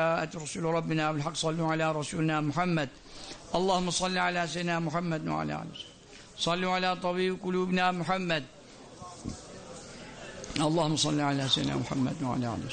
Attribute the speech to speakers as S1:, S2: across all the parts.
S1: جاءت رسول ربنا بالحق صلوا على رسولنا محمد اللهم صل على سيدنا محمد وعلى آله صلوا على طبيب قلوبنا محمد اللهم صل على سيدنا محمد وعلى آله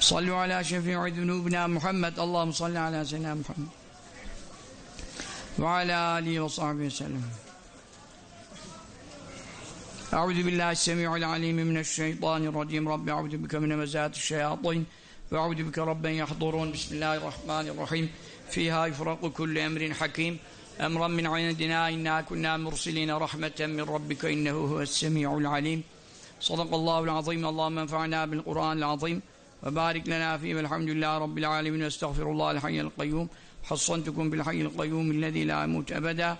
S1: صلوا على شفيع ذنوبنا محمد اللهم صل على سيدنا محمد وعلى آله وصحبه وسلم أعوذ بالله السميع العليم من الشيطان الرجيم رب أعوذ بك من مزات الشياطين وأعوذ بك رب يحضرون. بسم الله الرحمن الرحيم. فيها يفرق كل أمر حكيم. أمرا من عندنا إنا كنا مرسلين رحمة من ربك إنه هو السميع العليم. صدق الله العظيم. اللهم انفعنا بالقرآن العظيم. وبارك لنا فيه. والحمد لله رب العالمين. واستغفر الله الحي القيوم. حصنتكم بالحي القيوم الذي لا يموت أبدا.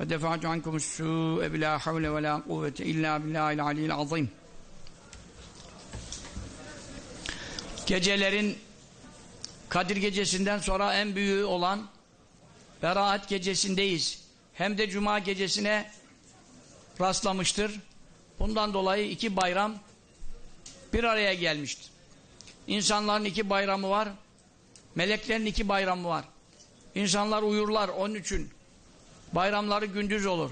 S1: ودفعت عنكم السوء بلا حول ولا قوة إلا بالله العلي العظيم. Gecelerin Kadir gecesinden sonra en büyüğü olan Beraat gecesindeyiz. Hem de Cuma gecesine rastlamıştır. Bundan dolayı iki bayram bir araya gelmiştir. İnsanların iki bayramı var. Meleklerin iki bayramı var. İnsanlar uyurlar onun için. Bayramları gündüz olur.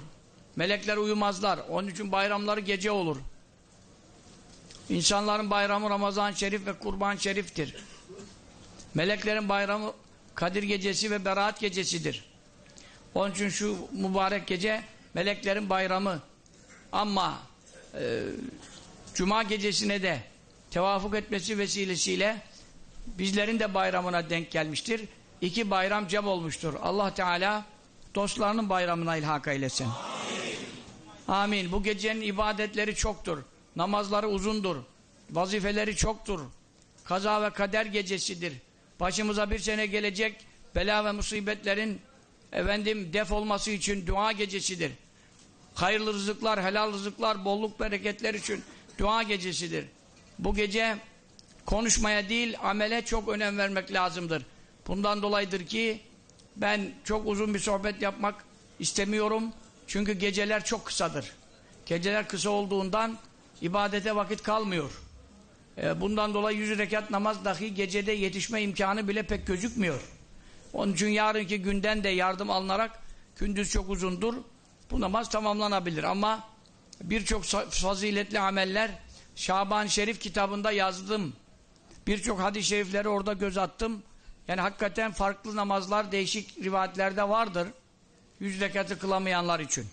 S1: Melekler uyumazlar. Onun için bayramları gece olur. İnsanların bayramı Ramazan Şerif ve Kurban Şerif'tir. Meleklerin bayramı Kadir Gecesi ve Berat Gecesidir. Onun için şu mübarek gece meleklerin bayramı. Ama e, Cuma gecesine de tevafuk etmesi vesilesiyle bizlerin de bayramına denk gelmiştir. İki bayram cem olmuştur. Allah Teala dostlarının bayramına ilhak eylesin. Amin. Amin. Bu gecenin ibadetleri çoktur. Namazları uzundur. Vazifeleri çoktur. Kaza ve kader gecesidir. Başımıza bir sene gelecek bela ve musibetlerin efendim def olması için dua gecesidir. Hayırlı rızıklar, helal rızıklar, bolluk bereketler için dua gecesidir. Bu gece konuşmaya değil amele çok önem vermek lazımdır. Bundan dolayıdır ki ben çok uzun bir sohbet yapmak istemiyorum. Çünkü geceler çok kısadır. Geceler kısa olduğundan ibadete vakit kalmıyor. Bundan dolayı yüz rekat namaz dahi gecede yetişme imkanı bile pek gözükmüyor. Onun için yarınki günden de yardım alınarak gündüz çok uzundur. Bu namaz tamamlanabilir ama birçok faziletli ameller Şaban Şerif kitabında yazdım. Birçok hadis-i şerifleri orada göz attım. Yani hakikaten farklı namazlar değişik rivayetlerde vardır. Yüz rekatı kılamayanlar için.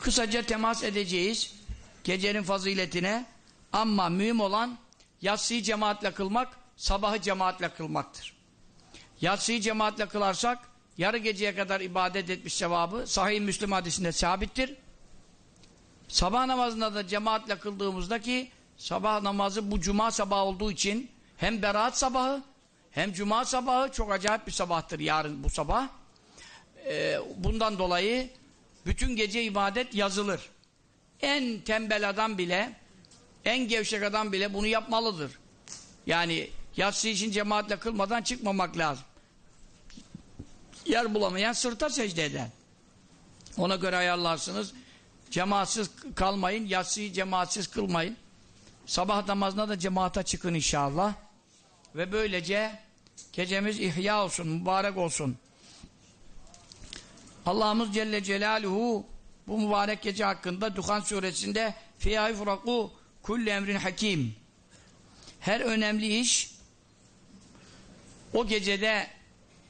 S1: Kısaca temas edeceğiz gecenin faziletine. Ama mühim olan yatsıyı cemaatle kılmak, sabahı cemaatle kılmaktır. Yatsıyı cemaatle kılarsak yarı geceye kadar ibadet etmiş sevabı sahih Müslüm hadisinde sabittir. Sabah namazında da cemaatle kıldığımızda ki sabah namazı bu cuma sabahı olduğu için hem beraat sabahı hem cuma sabahı çok acayip bir sabahtır yarın bu sabah. Ee, bundan dolayı bütün gece ibadet yazılır. En tembel adam bile en gevşek adam bile bunu yapmalıdır. Yani yatsı için cemaatle kılmadan çıkmamak lazım. Yer bulamayan sırta secde eder. Ona göre ayarlarsınız. Cemaatsiz kalmayın, yatsıyı cemaatsiz kılmayın. Sabah namazına da cemaata çıkın inşallah. Ve böylece gecemiz ihya olsun, mübarek olsun. Allah'ımız Celle Celaluhu bu mübarek gece hakkında Duhan suresinde fiyâ yufrakû kulli emrin hakim her önemli iş o gecede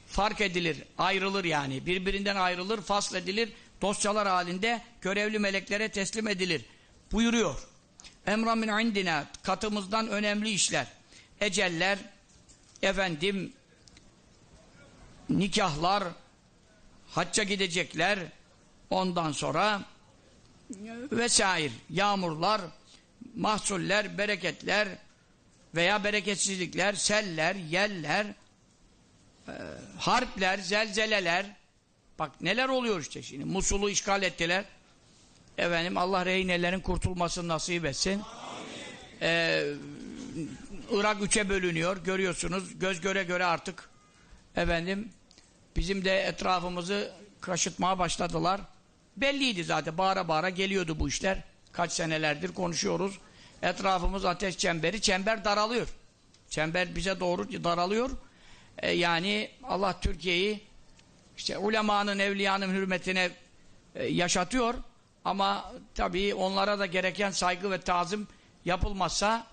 S1: fark edilir, ayrılır yani. Birbirinden ayrılır, fasledilir. Dosyalar halinde görevli meleklere teslim edilir. Buyuruyor. Emra min indina katımızdan önemli işler. Eceller, efendim nikahlar, hacca gidecekler, ondan sonra vesaire, yağmurlar, mahsuller, bereketler veya bereketsizlikler, seller, yeller, e, harpler, zelzeleler, bak neler oluyor işte şimdi. Musul'u işgal ettiler. Efendim Allah rehinelerin kurtulmasını nasip etsin. Ee, Irak üçe bölünüyor. Görüyorsunuz. Göz göre göre artık efendim bizim de etrafımızı kaşıtmaya başladılar. Belliydi zaten. Bağıra bağıra geliyordu bu işler. Kaç senelerdir konuşuyoruz. Etrafımız ateş çemberi. Çember daralıyor. Çember bize doğru daralıyor. E, yani Allah Türkiye'yi işte ulemanın, evliyanın hürmetine e, yaşatıyor. Ama tabii onlara da gereken saygı ve tazim yapılmazsa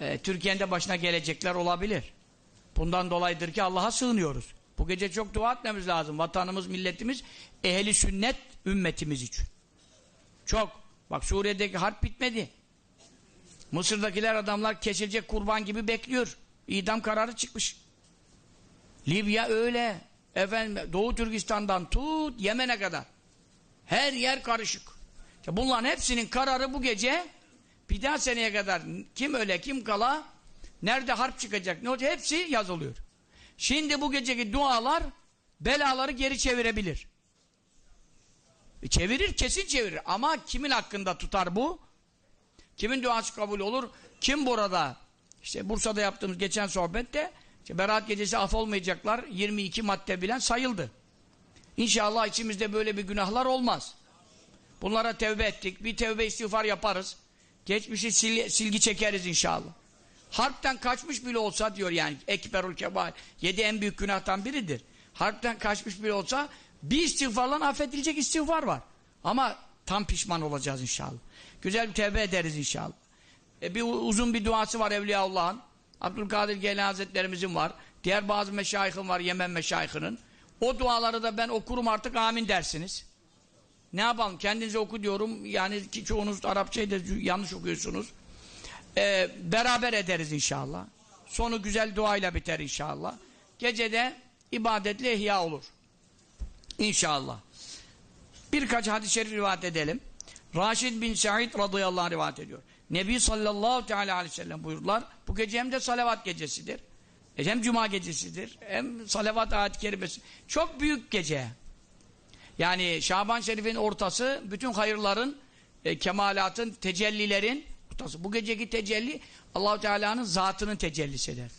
S1: e, Türkiye'nin de başına gelecekler olabilir. Bundan dolayıdır ki Allah'a sığınıyoruz. Bu gece çok dua etmemiz lazım. Vatanımız, milletimiz, ehli sünnet ümmetimiz için. Çok. Bak Suriye'deki harp bitmedi. Mısır'dakiler adamlar kesilecek kurban gibi bekliyor. İdam kararı çıkmış. Libya öyle. Efendim Doğu Türkistan'dan tut Yemen'e kadar. Her yer karışık. İşte bunların hepsinin kararı bu gece bir daha seneye kadar kim öle kim kala nerede harp çıkacak ne olacak hepsi yazılıyor. Şimdi bu geceki dualar belaları geri çevirebilir. Çevirir kesin çevirir ama kimin hakkında tutar bu? Kimin duası kabul olur? Kim burada? İşte Bursa'da yaptığımız geçen sohbette işte Berat gecesi af olmayacaklar 22 madde bilen sayıldı. İnşallah içimizde böyle bir günahlar olmaz. Bunlara tevbe ettik. Bir tevbe istiğfar yaparız. Geçmişi sil, silgi çekeriz inşallah. Harpten kaçmış bile olsa diyor yani Ekberul Kebail. Yedi en büyük günahtan biridir. Harpten kaçmış bile olsa bir istiğfarla affedilecek istiğfar var. Ama tam pişman olacağız inşallah. Güzel bir tevbe ederiz inşallah. E bir uzun bir duası var Evliyaullah'ın. Abdülkadir Geylani Hazretlerimizin var. Diğer bazı meşayihın var Yemen meşayihinin. O duaları da ben okurum artık amin dersiniz. Ne yapalım? Kendinize oku diyorum. Yani ki çoğunuz Arapçayı da yanlış okuyorsunuz. Ee, beraber ederiz inşallah. Sonu güzel duayla biter inşallah. Gecede ibadetle ihya olur. İnşallah. Birkaç hadis-i şerif rivayet edelim. Raşid bin Sa'id radıyallahu anh rivayet ediyor. Nebi sallallahu teala aleyhi ve sellem buyurdular. Bu gece hem de salavat gecesidir. E hem cuma gecesidir. Hem salavat ayet-i kerimesi. Çok büyük gece. Yani Şaban Şerif'in ortası bütün hayırların, e, kemalatın, tecellilerin ortası. Bu geceki tecelli Allahu Teala'nın zatının tecellisidir.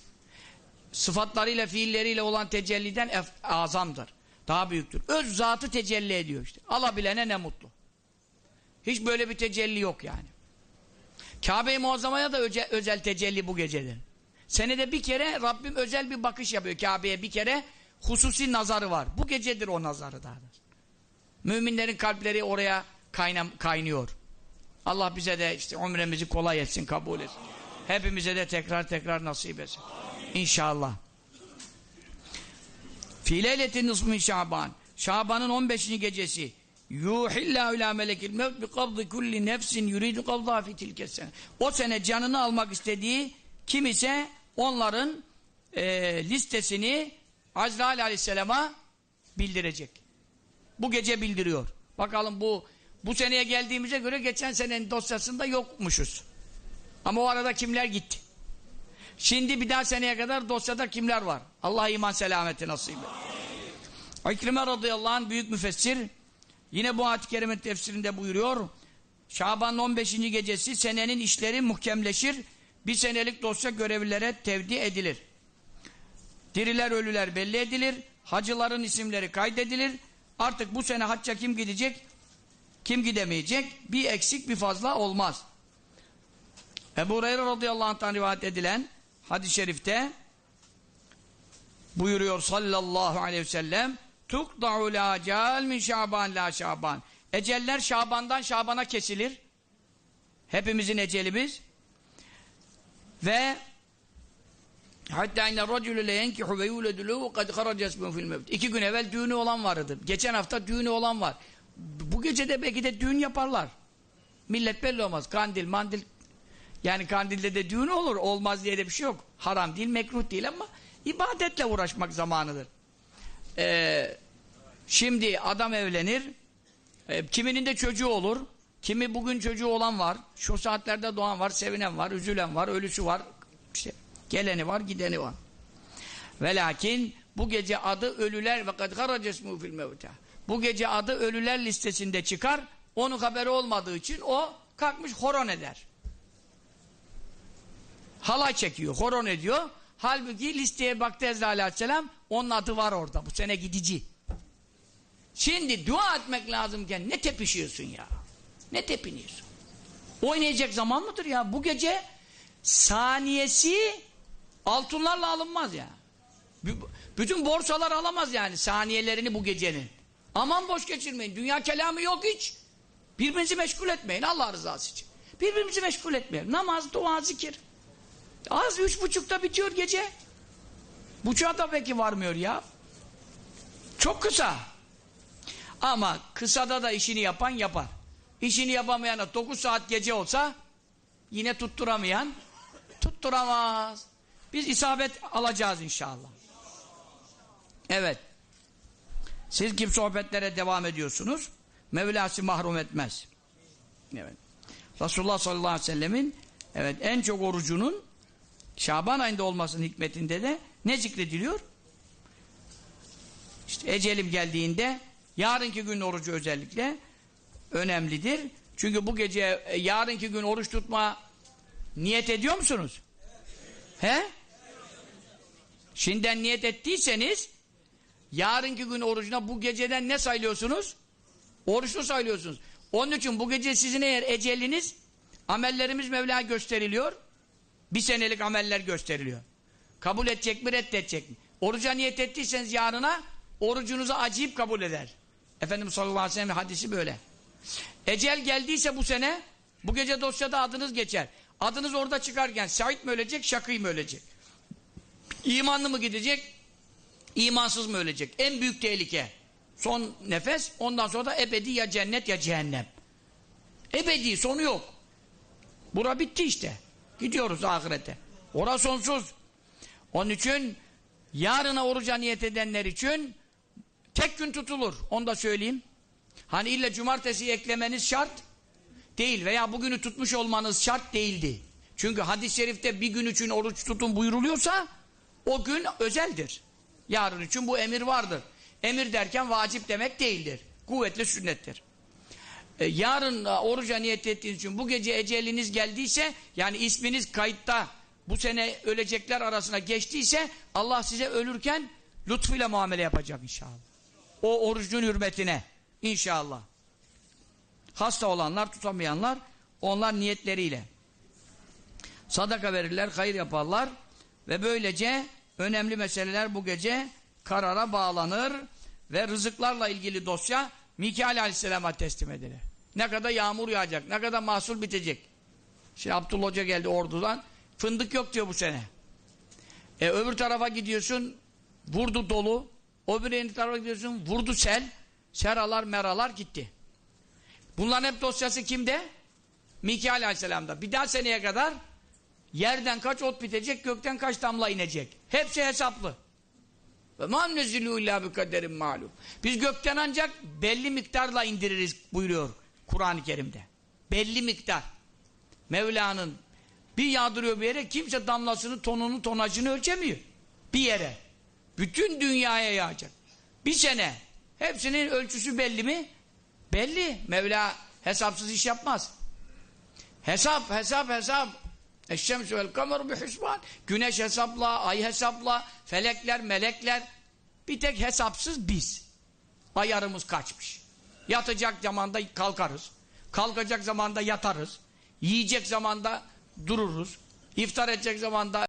S1: Sıfatlarıyla, fiilleriyle olan tecelliden azamdır. Daha büyüktür. Öz zatı tecelli ediyor işte. Alabilene ne mutlu. Hiç böyle bir tecelli yok yani. Kabe-i Muazzama'ya da özel, özel tecelli bu gecedir. Senede bir kere Rabbim özel bir bakış yapıyor Kabe'ye bir kere hususi nazarı var. Bu gecedir o nazarı daha. Müminlerin kalpleri oraya kaynam, kaynıyor. Allah bize de işte umremizi kolay etsin, kabul etsin. Hepimize de tekrar tekrar nasip etsin. İnşallah. Fi leyletin nismin Şaban. Şaban'ın 15. gecesi. Yuhillahu ila melekil mevt bi kabdı kulli nefsin yuridu kabdâ fi tilke sene. O sene canını almak istediği kim ise onların e, listesini Azrail aleyhisselama bildirecek. Bu gece bildiriyor. Bakalım bu bu seneye geldiğimize göre geçen senenin dosyasında yokmuşuz. Ama o arada kimler gitti? Şimdi bir daha seneye kadar dosyada kimler var? Allah iman selameti nasip et. İkrime radıyallahu anh büyük müfessir yine bu ayet-i kerime tefsirinde buyuruyor. Şaban'ın 15. gecesi senenin işleri muhkemleşir. Bir senelik dosya görevlilere tevdi edilir. Diriler ölüler belli edilir. Hacıların isimleri kaydedilir. Artık bu sene hacca kim gidecek? Kim gidemeyecek? Bir eksik bir fazla olmaz. Ebu Hureyre radıyallahu anh'tan rivayet edilen hadis-i şerifte buyuruyor sallallahu aleyhi ve sellem tukda'u la cal min şaban la şaban. Eceller şabandan şabana kesilir. Hepimizin ecelimiz. Ve hatta inne racülü le yenkihu ve yuledülü kad haracesmun fil mevt. İki gün evvel düğünü olan vardı geçen hafta düğünü olan var. Bu gece de belki de düğün yaparlar. Millet belli olmaz. Kandil mandil yani kandilde de düğün olur. Olmaz diye de bir şey yok. Haram değil, mekruh değil ama ibadetle uğraşmak zamanıdır. Ee, şimdi adam evlenir. E, kiminin de çocuğu olur. Kimi bugün çocuğu olan var. Şu saatlerde doğan var, sevinen var, üzülen var, ölüsü var. İşte geleni var, gideni var. Ve lakin bu gece adı ölüler ve kad haracesmu fil mevta. Bu gece adı ölüler listesinde çıkar. Onun haberi olmadığı için o kalkmış horon eder halay çekiyor, horon ediyor. Halbuki listeye baktı Ezra aleyhisselam, onun adı var orada, bu sene gidici. Şimdi dua etmek lazımken ne tepişiyorsun ya? Ne tepiniyorsun? Oynayacak zaman mıdır ya? Bu gece saniyesi Altınlarla alınmaz ya. Bütün borsalar alamaz yani saniyelerini bu gecenin. Aman boş geçirmeyin. Dünya kelamı yok hiç. Birbirinizi meşgul etmeyin Allah rızası için. Birbirimizi meşgul etmeyelim. Namaz, dua, zikir. Az üç buçukta bitiyor gece. Buçuğa da belki varmıyor ya. Çok kısa. Ama kısada da işini yapan yapar. İşini yapamayana 9 saat gece olsa yine tutturamayan tutturamaz. Biz isabet alacağız inşallah. Evet. Siz kim sohbetlere devam ediyorsunuz? Mevlası mahrum etmez. Evet. Resulullah sallallahu aleyhi ve sellemin evet en çok orucunun Şaban ayında olmasının hikmetinde de ne zikrediliyor? İşte ecelim geldiğinde yarınki gün orucu özellikle önemlidir. Çünkü bu gece e, yarınki gün oruç tutma niyet ediyor musunuz? He? Şimdiden niyet ettiyseniz yarınki gün orucuna bu geceden ne sayıyorsunuz? Oruçlu sayıyorsunuz. Onun için bu gece sizin eğer eceliniz amellerimiz Mevla gösteriliyor. Bir senelik ameller gösteriliyor. Kabul edecek mi reddedecek mi? Oruca niyet ettiyseniz yarına orucunuzu acıyıp kabul eder. Efendimiz sallallahu aleyhi ve sellem hadisi böyle. Ecel geldiyse bu sene bu gece dosyada adınız geçer. Adınız orada çıkarken Said mi ölecek, Şakî mi ölecek? İmanlı mı gidecek, imansız mı ölecek? En büyük tehlike. Son nefes, ondan sonra da ebedi ya cennet ya cehennem. Ebedi, sonu yok. Bura bitti işte. Gidiyoruz ahirete. Ora sonsuz. Onun için yarına oruca niyet edenler için tek gün tutulur. Onu da söyleyeyim. Hani illa cumartesi eklemeniz şart değil veya bugünü tutmuş olmanız şart değildi. Çünkü hadis-i şerifte bir gün için oruç tutun buyuruluyorsa o gün özeldir. Yarın için bu emir vardır. Emir derken vacip demek değildir. Kuvvetli sünnettir. E, yarın oruca niyet ettiğiniz için bu gece eceliniz geldiyse yani isminiz kayıtta bu sene ölecekler arasına geçtiyse Allah size ölürken lütfuyla muamele yapacak inşallah. O orucun hürmetine inşallah. Hasta olanlar, tutamayanlar onlar niyetleriyle sadaka verirler, hayır yaparlar ve böylece önemli meseleler bu gece karara bağlanır ve rızıklarla ilgili dosya Mikail Aleyhisselam'a teslim edilir. Ne kadar yağmur yağacak, ne kadar mahsul bitecek. Şimdi Abdullah Hoca geldi ordudan, fındık yok diyor bu sene. E öbür tarafa gidiyorsun, vurdu dolu. Öbür tarafa gidiyorsun, vurdu sel. Seralar, meralar gitti. Bunların hep dosyası kimde? Mikail Aleyhisselam'da. Bir daha seneye kadar yerden kaç ot bitecek, gökten kaç damla inecek. Hepsi hesaplı. Ve illâ bi kaderin malum. Biz gökten ancak belli miktarla indiririz buyuruyor Kur'an-ı Kerim'de. Belli miktar. Mevla'nın bir yağdırıyor bir yere kimse damlasını, tonunu, tonajını ölçemiyor. Bir yere. Bütün dünyaya yağacak. Bir sene. Hepsinin ölçüsü belli mi? Belli. Mevla hesapsız iş yapmaz. Hesap, hesap, hesap. Eşşemsü vel kameru bi hüsban. Güneş hesapla, ay hesapla, felekler, melekler. Bir tek hesapsız biz. Ayarımız kaçmış. Yatacak zamanda kalkarız. Kalkacak zamanda yatarız. Yiyecek zamanda dururuz. İftar edecek zamanda